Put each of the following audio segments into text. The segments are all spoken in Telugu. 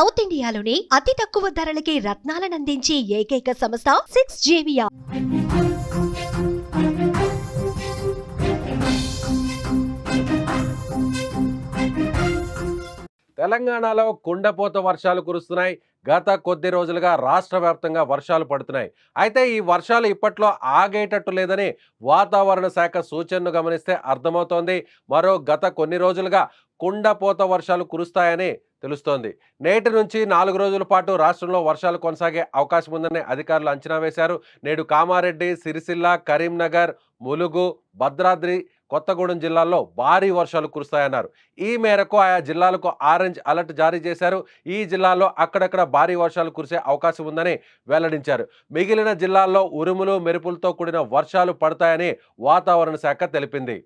సౌత్ ఇండియాలోని అతి తక్కువ ధరలకి రత్నాలనందించే ఏకైక సంస్థ సిక్స్ జేవియా తెలంగాణలో కుండపోత వర్షాలు కురుస్తున్నాయి. గత కొద్ది రోజులుగా రాష్ట్ర వ్యాప్తంగా వర్షాలు పడుతున్నాయి. అయితే ఈ వర్షాలు ఇప్పట్లో ఆగేటట్టు లేదని వాతావరణ శాఖ సూచనను గమనిస్తే అర్థమవుతోంది. మరో గత కొన్ని రోజులుగా కుండపోత వర్షాలు కురుస్తాయని తెలుస్తోంది. నేటి నుంచి నాలుగు రోజుల పాటు రాష్ట్రంలో వర్షాలు కొనసాగే అవకాశం ఉందని అధికారులు అంచనా వేశారు. నేడు కామారెడ్డి సిరిసిల్ల కరీంనగర్ ములుగు భద్రాద్రి కొత్తగూడెం జిల్లాల్లో భారీ వర్షాలు కురుస్తాయన్నారు. ఈ మేరకు ఆయా జిల్లాలకు ఆరెంజ్ అలర్ట్ జారీ చేశారు. ఈ జిల్లాల్లో అక్కడక్కడ భారీ వర్షాలు కురిసే అవకాశం ఉందని వెల్లడించారు. మిగిలిన జిల్లాల్లో ఉరుములు మెరుపులతో కూడిన వర్షాలు పడతాయని వాతావరణ శాఖ తెలిపింది.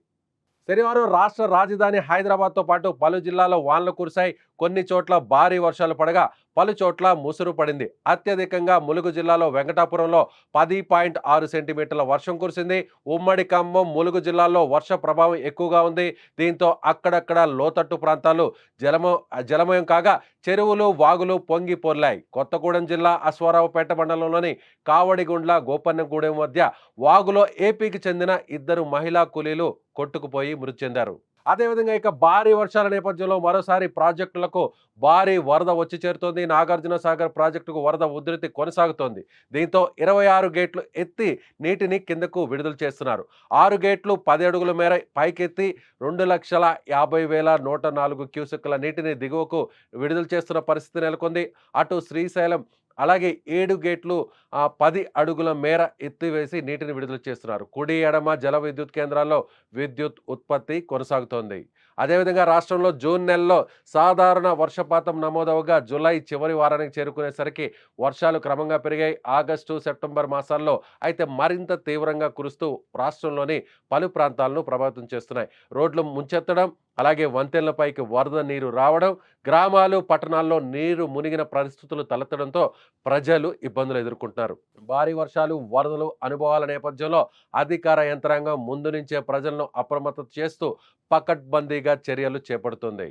శనివారం రాష్ట్ర రాజధాని హైదరాబాద్తో పాటు పలు జిల్లాల్లో వానలు కురిశాయి. కొన్ని చోట్ల భారీ వర్షాలు పడగా పలు చోట్ల ముసురు పడింది. అత్యధికంగా ములుగు జిల్లాలో వెంకటాపురంలో పది పాయింట్ ఆరు సెంటీమీటర్ల వర్షం కురిసింది. ఉమ్మడి ఖమ్మం ములుగు జిల్లాలో వర్ష ప్రభావం ఎక్కువగా ఉంది. దీంతో అక్కడక్కడ లోతట్టు ప్రాంతాలు జలమ జలమయం కాగా చెరువులు వాగులు పొంగి పొర్లాయి. కొత్తగూడెం జిల్లా అశ్వారావుపేట మండలంలోని కావడిగుండ్ల గోపన్నగూడెం మధ్య వాగులో ఏపీకి చెందిన ఇద్దరు మహిళా కూలీలు కొట్టుకుపోయి మృతి చెందారు. అదేవిధంగా ఇక భారీ వర్షాల నేపథ్యంలో మరోసారి ప్రాజెక్టులకు భారీ వరద వచ్చి చేరుతోంది. నాగార్జున సాగర్ ప్రాజెక్టుకు వరద ఉధృతి కొనసాగుతోంది. దీంతో ఇరవై ఆరు గేట్లు ఎత్తి నీటిని కిందకు విడుదల చేస్తున్నారు. ఆరు గేట్లు పది అడుగుల మేర పైకెత్తి రెండు లక్షల యాభై వేల నూట నాలుగు క్యూసెక్కుల నీటిని దిగువకు విడుదల చేస్తున్న పరిస్థితి నెలకొంది. అటు శ్రీశైలం అలాగే ఏడు గేట్లు ఆ, పది అడుగుల మేర ఎత్తివేసి నీటిని విడుదల చేస్తున్నారు. కుడి ఎడమ జల విద్యుత్ కేంద్రాల్లో విద్యుత్ ఉత్పత్తి కొనసాగుతోంది. అదేవిధంగా రాష్ట్రంలో జూన్ నెలలో సాధారణ వర్షపాతం నమోదవగా జూలై చివరి వారానికి చేరుకునేసరికి వర్షాలు క్రమంగా పెరిగాయి. ఆగస్టు సెప్టెంబర్ మాసాల్లో అయితే మరింత తీవ్రంగా కురుస్తూ రాష్ట్రంలోని పలు ప్రాంతాలను ప్రభావితం చేస్తున్నాయి. రోడ్లు ముంచెత్తడం అలాగే వంతెనలపైకి వరద నీరు రావడం గ్రామాలు పట్టణాల్లో నీరు మునిగిన పరిస్థితులు తలెత్తడంతో ప్రజలు ఇబ్బందులు ఎదుర్కొంటున్నారు. భారీ వర్షాలు వరదలు అనుభవాల నేపథ్యంలో అధికార యంత్రాంగం ముందు నుంచే ప్రజలను అప్రమత్తం చేస్తూ పకడ్బందీగా చర్యలు చేపడుతుంది.